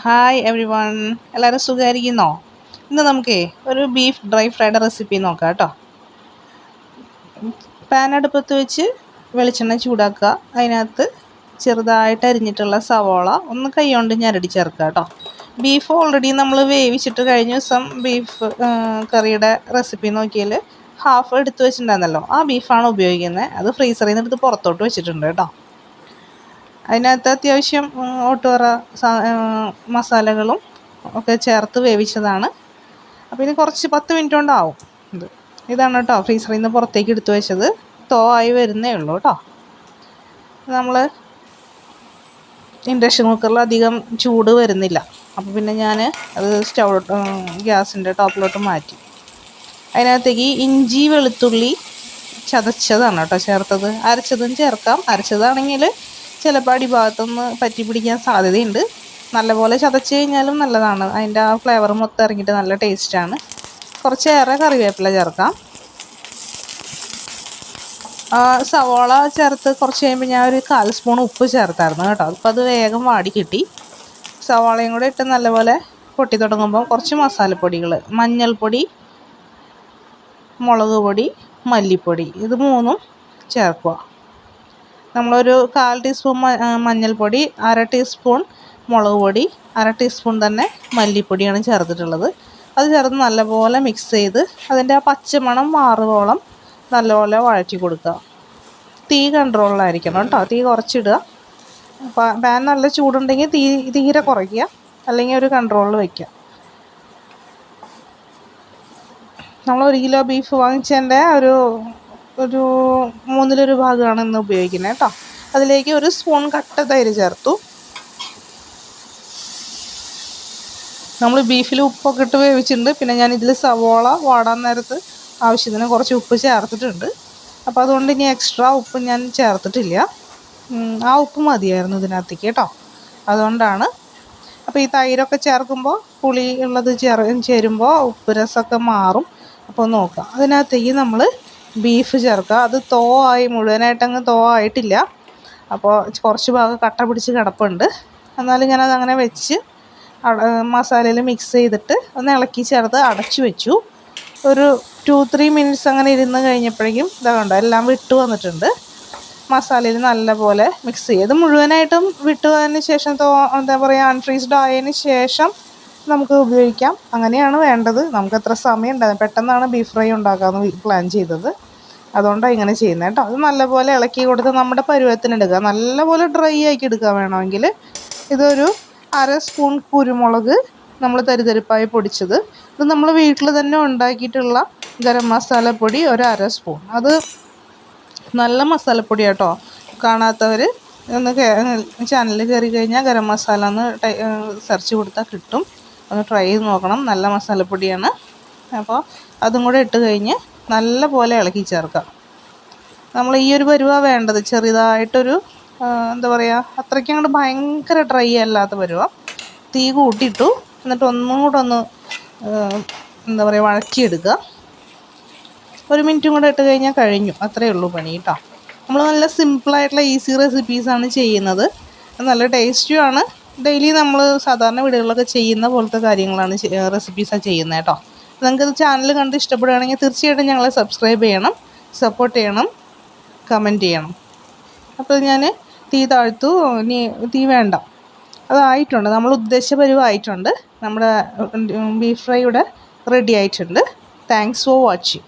Hi every one എല്ലാവരും സുഖമായിരിക്കുന്നോ? ഇന്ന് നമുക്കേ ഒരു ബീഫ് ഡ്രൈ ഫ്രൈഡ് റെസിപ്പി നോക്കാം കേട്ടോ. പാൻ അടുപ്പത്ത് വെച്ച് വെളിച്ചെണ്ണ ചൂടാക്കുക. അതിനകത്ത് ചെറുതായിട്ട് അരിഞ്ഞിട്ടുള്ള സവോള ഒന്ന് കൈകൊണ്ട് ഞരടി ചേർക്കുക കേട്ടോ. ബീഫ് ഓൾറെഡി നമ്മൾ വേവിച്ചിട്ട് കഴിഞ്ഞ ദിവസം ബീഫ് കറിയുടെ റെസിപ്പി നോക്കിയാൽ ഹാഫ് എടുത്ത് വെച്ചിട്ടുണ്ടായിരുന്നല്ലോ. ആ ബീഫാണ് ഉപയോഗിക്കുന്നത്. അത് ഫ്രീസറിൽ നിന്ന് എടുത്ത് പുറത്തോട്ട് വെച്ചിട്ടുണ്ട് കേട്ടോ. അതിനകത്ത് അത്യാവശ്യം ഓട്ടുവറ മസാലകളും ഒക്കെ ചേർത്ത് വേവിച്ചതാണ്. അപ്പോൾ ഇനി കുറച്ച് പത്ത് മിനിറ്റ് കൊണ്ടാവും ഇത്. ഇതാണ് കേട്ടോ ഫ്രീസറിൽ നിന്ന് പുറത്തേക്ക് എടുത്തു വെച്ചത്. തോ ആയി വരുന്നേ ഉള്ളൂ കേട്ടോ. നമ്മൾ ഇൻഡക്ഷൻ കുക്കറിൽ അധികം ചൂട് വരുന്നില്ല. അപ്പോൾ പിന്നെ ഞാൻ അത് സ്റ്റൗ ഗ്യാസിന്റെ ടോപ്പിലോട്ട് മാറ്റി. അതിനകത്തേക്ക് ഇഞ്ചി വെളുത്തുള്ളി ചതച്ചതാണ് കേട്ടോ ചേർത്തത്. അരച്ചതും ചേർക്കാം. അരച്ചതാണെങ്കിൽ ചിലപ്പോൾ അടിഭാഗത്തൊന്ന് പറ്റി പിടിക്കാൻ സാധ്യതയുണ്ട്. നല്ലപോലെ ചതച്ച് കഴിഞ്ഞാലും നല്ലതാണ്. അതിന്റെ ആ ഫ്ലേവർ മൊത്തം ഇറങ്ങിയിട്ട് നല്ല ടേസ്റ്റാണ് കുറച്ചേറെ കറിവേപ്പില ചേർക്കാം. സവോള ചേർത്ത് കുറച്ച് കഴിയുമ്പോൾ ഞാൻ ഒരു കാൽ സ്പൂൺ ഉപ്പ് ചേർത്തായിരുന്നു കേട്ടോ. അപ്പോൾ അത് വേഗം വാടി കിട്ടി. സവോളയും കൂടെ ഇട്ട് നല്ലപോലെ പൊട്ടി തുടങ്ങുമ്പോൾ കുറച്ച് മസാലപ്പൊടികൾ മഞ്ഞൾപ്പൊടി മുളക് പൊടി മല്ലിപ്പൊടി ഇത് മൂന്നും ചേർക്കുക. നമ്മളൊരു കാൽ ടീസ്പൂൺ മഞ്ഞൾപ്പൊടി അര ടീസ്പൂൺ മുളക് പൊടി അര ടീസ്പൂൺ തന്നെ മല്ലിപ്പൊടിയാണ് ചേർത്തിട്ടുള്ളത്. അത് ചേർത്ത് നല്ലപോലെ മിക്സ് ചെയ്ത് അതിന്റെ ആ പച്ചമണം മാറുവോളം നല്ലപോലെ വഴറ്റി കൊടുക്കുക. തീ കൺട്രോളിലായിരിക്കണം കേട്ടോ. തീ കുറച്ചിടുക. പാൻ നല്ല ചൂടുണ്ടെങ്കിൽ തീ തീരെ കുറയ്ക്കുക. അല്ലെങ്കിൽ ഒരു കൺട്രോളിൽ വയ്ക്കുക നമ്മൾ ഒരു കിലോ ബീഫ് വാങ്ങിച്ചതിന്റെ ഒരു ഒരു മൂന്നിലൊരു ഭാഗമാണ് ഇന്ന് ഉപയോഗിക്കുന്നത് കേട്ടോ. അതിലേക്ക് ഒരു സ്പൂൺ കട്ട തൈര് ചേർത്തു. നമ്മൾ ബീഫിൽ ഉപ്പൊക്കെ ഇട്ട് വേവിച്ചിട്ടുണ്ട്. പിന്നെ ഞാൻ ഇതിൽ സവോള വാടാൻ നേരത്ത് ആവശ്യത്തിന് കുറച്ച് ഉപ്പ് ചേർത്തിട്ടുണ്ട്. അപ്പോൾ അതുകൊണ്ട് ഇനി എക്സ്ട്രാ ഉപ്പ് ഞാൻ ചേർത്തിട്ടില്ല. ആ ഉപ്പ് മതിയായിരുന്നു ഇതിനകത്തേക്ക് കേട്ടോ. അതുകൊണ്ടാണ്. അപ്പോൾ ഈ തൈരൊക്കെ ചേർക്കുമ്പോൾ പുളി ഉള്ളത് ചേർ ചേരുമ്പോൾ ഉപ്പ് രസമൊക്കെ മാറും. അപ്പോൾ നോക്കാം. അതിനകത്തേക്ക് നമ്മൾ ബീഫ് ചേർക്കുക. അത് തോ ആയി മുഴുവനായിട്ടങ്ങ് തോ ആയിട്ടില്ല. അപ്പോൾ കുറച്ച് ഭാഗം കട്ട പിടിച്ച് കിടപ്പുണ്ട്. എന്നാലും ഞാനത് അങ്ങനെ വെച്ച് മസാലയിൽ മിക്സ് ചെയ്തിട്ട് ഒന്ന് ഇളക്കി ചേർത്ത് അടച്ചു വെച്ചു. ഒരു ടു ത്രീ മിനിറ്റ്സ് അങ്ങനെ ഇരുന്ന് കഴിഞ്ഞപ്പോഴേക്കും ഇതാ കണ്ടോ എല്ലാം വിട്ടു വന്നിട്ടുണ്ട്. മസാലയിൽ നല്ലപോലെ മിക്സ് ചെയ്ത്. മുഴുവനായിട്ടും വിട്ടു വന്നതിന് ശേഷം തോ എന്താ പറയുക അൺഫ്രീസ്ഡ് ആയതിന് ശേഷം നമുക്ക് ഉപയോഗിക്കാം. അങ്ങനെയാണ് വേണ്ടത്. നമുക്ക് എത്ര സമയം ഉണ്ടാകും പെട്ടെന്നാണ് ബീഫ് ഫ്രൈ ഉണ്ടാക്കാമെന്ന് പ്ലാൻ ചെയ്തത്. അതുകൊണ്ടാണ് ഇങ്ങനെ ചെയ്യുന്നത് കേട്ടോ അത് നല്ലപോലെ ഇളക്കി കൊടുത്ത് നമ്മുടെ പരുവത്തിന് എടുക്കുക നല്ലപോലെ ഡ്രൈ ആക്കി എടുക്കുക വേണമെങ്കിൽ ഇതൊരു അര സ്പൂൺ കുരുമുളക് നമ്മൾ തരിതരിപ്പായി പൊടിച്ചത്. ഇത് നമ്മൾ വീട്ടിൽ തന്നെ ഉണ്ടാക്കിയിട്ടുള്ള ഗരം മസാലപ്പൊടി ഒരു അര സ്പൂൺ അത് നല്ല മസാലപ്പൊടി കേട്ടോ കാണാത്തവർ ഒന്ന് ചാനലിൽ കയറി കഴിഞ്ഞാൽ ഗരം മസാല എന്ന് സെർച്ച് കൊടുത്താൽ കിട്ടും. ഒന്ന് ട്രൈ ചെയ്ത് നോക്കണം. നല്ല മസാലപ്പൊടിയാണ്. അപ്പോൾ അതും കൂടെ ഇട്ട് കഴിഞ്ഞ് നല്ല പോലെ ഇളക്കി ചേർക്കാം. നമ്മൾ ഈ ഒരു പരുവാണ് വേണ്ടത് ചെറുതായിട്ടൊരു എന്താ പറയുക അത്രയ്ക്കും അങ്ങോട്ട് ഭയങ്കര ഡ്രൈ അല്ലാത്ത പരുവ. തീ കൂട്ടിയിട്ടു എന്നിട്ട് ഒന്നും കൂടെ ഒന്ന് എന്താ പറയുക വഴക്കിയെടുക്കുക ഒരു മിനിറ്റും കൂടെ ഇട്ട് കഴിഞ്ഞാൽ കഴിഞ്ഞു. അത്രയേ ഉള്ളൂ പണി കേട്ടോ നമ്മൾ നല്ല സിമ്പിളായിട്ടുള്ള ഈസി റെസിപ്പീസാണ് ചെയ്യുന്നത്. നല്ല ടേസ്റ്റിയുമാണ് ഡെയിലി നമ്മൾ സാധാരണ വീടുകളിലൊക്കെ ചെയ്യുന്ന പോലത്തെ കാര്യങ്ങളാണ് റെസിപ്പീസാണ് ചെയ്യുന്നത് കേട്ടോ. നിങ്ങൾക്ക് ചാനൽ കണ്ട് ഇഷ്ടപ്പെടുകയാണെങ്കിൽ തീർച്ചയായിട്ടും ഞങ്ങളെ സബ്സ്ക്രൈബ് ചെയ്യണം സപ്പോർട്ട് ചെയ്യണം കമന്റ് ചെയ്യണം. അപ്പോൾ ഞാൻ തീ താഴ്ത്തു ഇനി തീ വേണ്ട. അതായിട്ടുണ്ട് നമ്മൾ ഉദ്ദേശിച്ച പരിവായിട്ടുണ്ട് നമ്മുടെ ബീഫ് ഫ്രൈ ഇവിടെ റെഡി ആയിട്ടുണ്ട്. Thanks for watching